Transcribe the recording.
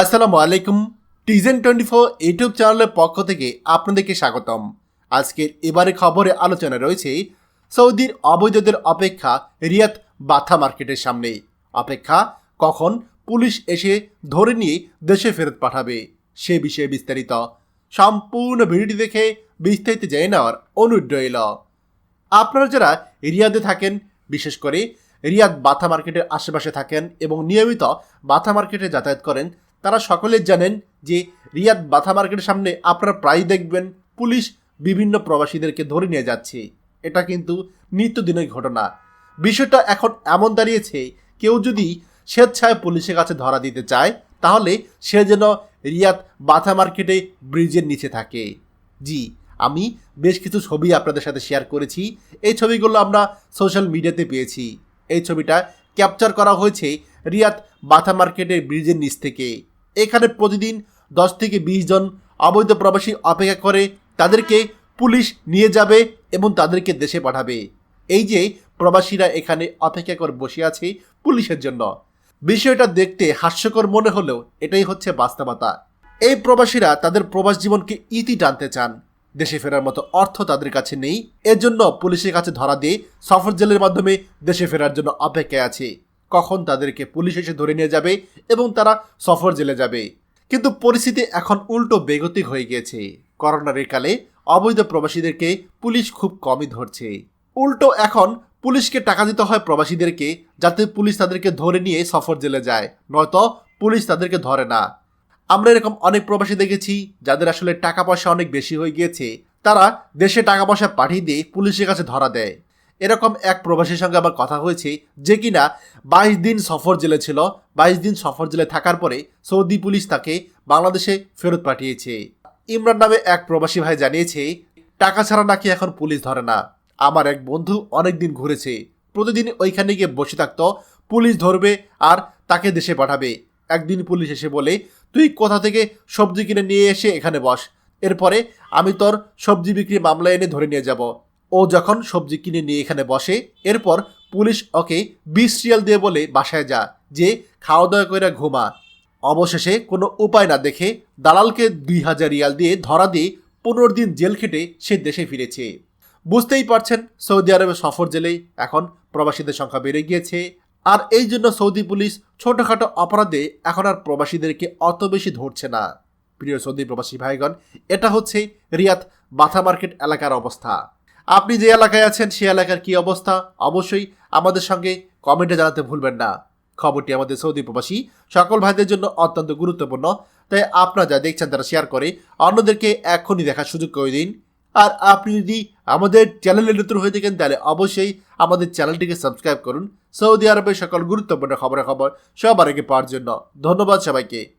আসসালামু আলাইকুম। টিজেন twenty four YouTube চ্যানেলের পক্ষ থেকে আপনাদেরকে স্বাগতম। আজকের এবারে খবরে আলোচনা রয়েছে সৌদির অবৈধদের অপেক্ষা রিয়াদ বাথা মার্কেটের সামনে। অপেক্ষা, কখন পুলিশ এসে ধরে নিয়ে দেশে ফেরত পাঠাবে, সে বিষয়ে বিস্তারিত। সম্পূর্ণ ভিডিওটি দেখে বিস্তারিত জেনে নেওয়ার অনুরোধ রইল। আপনারা যারা রিয়াদে থাকেন, বিশেষ করে রিয়াদ বাথা মার্কেটের আশেপাশে থাকেন এবং নিয়মিত বাথা মার্কেটে যাতায়াত করেন তারা সকলে জানেন যে রিয়াদ বাথা মার্কেটের সামনে আপনারা প্রায় দেখবেন পুলিশ বিভিন্ন প্রবাসীদেরকে ধরে নিয়ে যাচ্ছে। এটা কিন্তু নিত্যদিনের ঘটনা। বিষয়টা এখন এমন দাঁড়িয়েছে, কেউ যদি স্বেচ্ছায় পুলিশের কাছে ধরা দিতে চায়, তাহলে সে যেন রিয়াদ বাথা মার্কেটে ব্রিজের নিচে থাকে। জি, আমি বেশ কিছু ছবি আপনাদের সাথে শেয়ার করেছি। এই ছবিগুলো আমরা সোশ্যাল মিডিয়াতে পেয়েছি। এই ছবিটা ক্যাপচার করা হয়েছে রিয়াদ বাথা মার্কেটের ব্রিজের নিচ থেকে। এখানে প্রতিদিন দশ থেকে বিশ জন অবৈধ প্রবাসী অপেক্ষা করে তাদেরকে পুলিশ নিয়ে যাবে এবং তাদেরকে দেশে পাঠাবে। এই যে প্রবাসীরা এখানে অপেক্ষা করে বসে আছে পুলিশের জন্য। বিষয়টা দেখতে হাস্যকর মনে হলেও এটাই হচ্ছে বাস্তবতা। এই প্রবাসীরা তাদের প্রবাস জীবনকে ইতি টানতে চান। দেশে ফেরার মতো অর্থ তাদের কাছে নেই। এর জন্য পুলিশের কাছে ধরা দিয়ে সফর জেলের মাধ্যমে দেশে ফেরার জন্য অপেক্ষায় আছে। কখন তাদেরকে পুলিশ এসে ধরে নিয়ে যাবে এবং তারা সফর জেলে যাবে। কিন্তু পরিস্থিতি এখন উল্টো বেগতিক হয়ে গিয়েছে। করোনার কালে অবৈধ প্রবাসীদেরকে পুলিশ খুব কমই ধরছে। উল্টো এখন পুলিশকে টাকা দিতে হয় প্রবাসীদেরকে যাতে পুলিশ তাদেরকে ধরে নিয়ে সফর জেলে যায়। নয়তো পুলিশ তাদেরকে ধরে না। আমরা এরকম অনেক প্রবাসী দেখেছি যাদের আসলে টাকা পয়সা অনেক বেশি হয়ে গিয়েছে। তারা দেশে টাকা পয়সা পাঠিয়ে দিয়ে পুলিশের কাছে ধরা দেয়। এরকম এক প্রবাসীর সঙ্গে আমার কথা হয়েছে যে কিনা বাইশ দিন সফর জেলে ছিল, বাইশ দিন সফর জেলে থাকার পরে সৌদি পুলিশ তাকে বাংলাদেশে ফেরত পাঠিয়েছে। ইমরান নামে এক প্রবাসী ভাই জানিয়েছে, টাকা ছাড়া নাকি এখন পুলিশ ধরে না। আমার এক বন্ধু অনেক দিন ঘুরেছে। প্রতিদিন ওইখানে গিয়ে বসে থাকত, পুলিশ ধরবে আর তাকে দেশে পাঠাবে। একদিন পুলিশ এসে বলে, তুই কোথা থেকে সবজি কিনে নিয়ে এসে এখানে বস। এরপরে আমি তোর সবজি বিক্রি মামলা এনে ধরে নিয়ে যাব। ও যখন সবজি কিনে নিয়ে এখানে বসে, এরপর পুলিশ ওকে বিশ রিয়াল দিয়ে বলে বাসায় যা, যে খাওয়া দাওয়া করে ঘুমা। অবশেষে কোনো উপায় না দেখে দালালকে দুই হাজার রিয়াল দিয়ে ধরা দিয়ে পনেরো দিন জেল খেটে সে দেশে ফিরেছে। বুঝতেই পারছেন, সৌদি আরবে সফর জেলে এখন প্রবাসীদের সংখ্যা বেড়ে গিয়েছে। আর এই জন্য সৌদি পুলিশ ছোটোখাটো অপরাধে এখন আর প্রবাসীদেরকে অত বেশি ধরছে না। প্রিয় সৌদি প্রবাসী ভাইগণ, এটা হচ্ছে রিয়াদ বাথা মার্কেট এলাকার অবস্থা। আপনি যে এলাকায় আছেন সেই এলাকার কি অবস্থা? অবশ্যই আমাদের সঙ্গে কমেন্টে জানাতে ভুলবেন না। খবরটি আমাদের সৌদি প্রবাসী সকল ভাইদের জন্য অত্যন্ত গুরুত্বপূর্ণ। তাই আপনারা যা দেখছেন তারা শেয়ার করে, অন্যদেরকে এখনই দেখার সুযোগ করে দিন। আর আপনি যদি আমাদের চ্যানেলে নতুন হয়ে থাকেন, তাহলে অবশ্যই আমাদের চ্যানেলটিকে সাবস্ক্রাইব করুন। সৌদি আরবের সকল গুরুত্বপূর্ণ খবরাখবর সবার আগে পাওয়ার জন্য। ধন্যবাদ সবাইকে।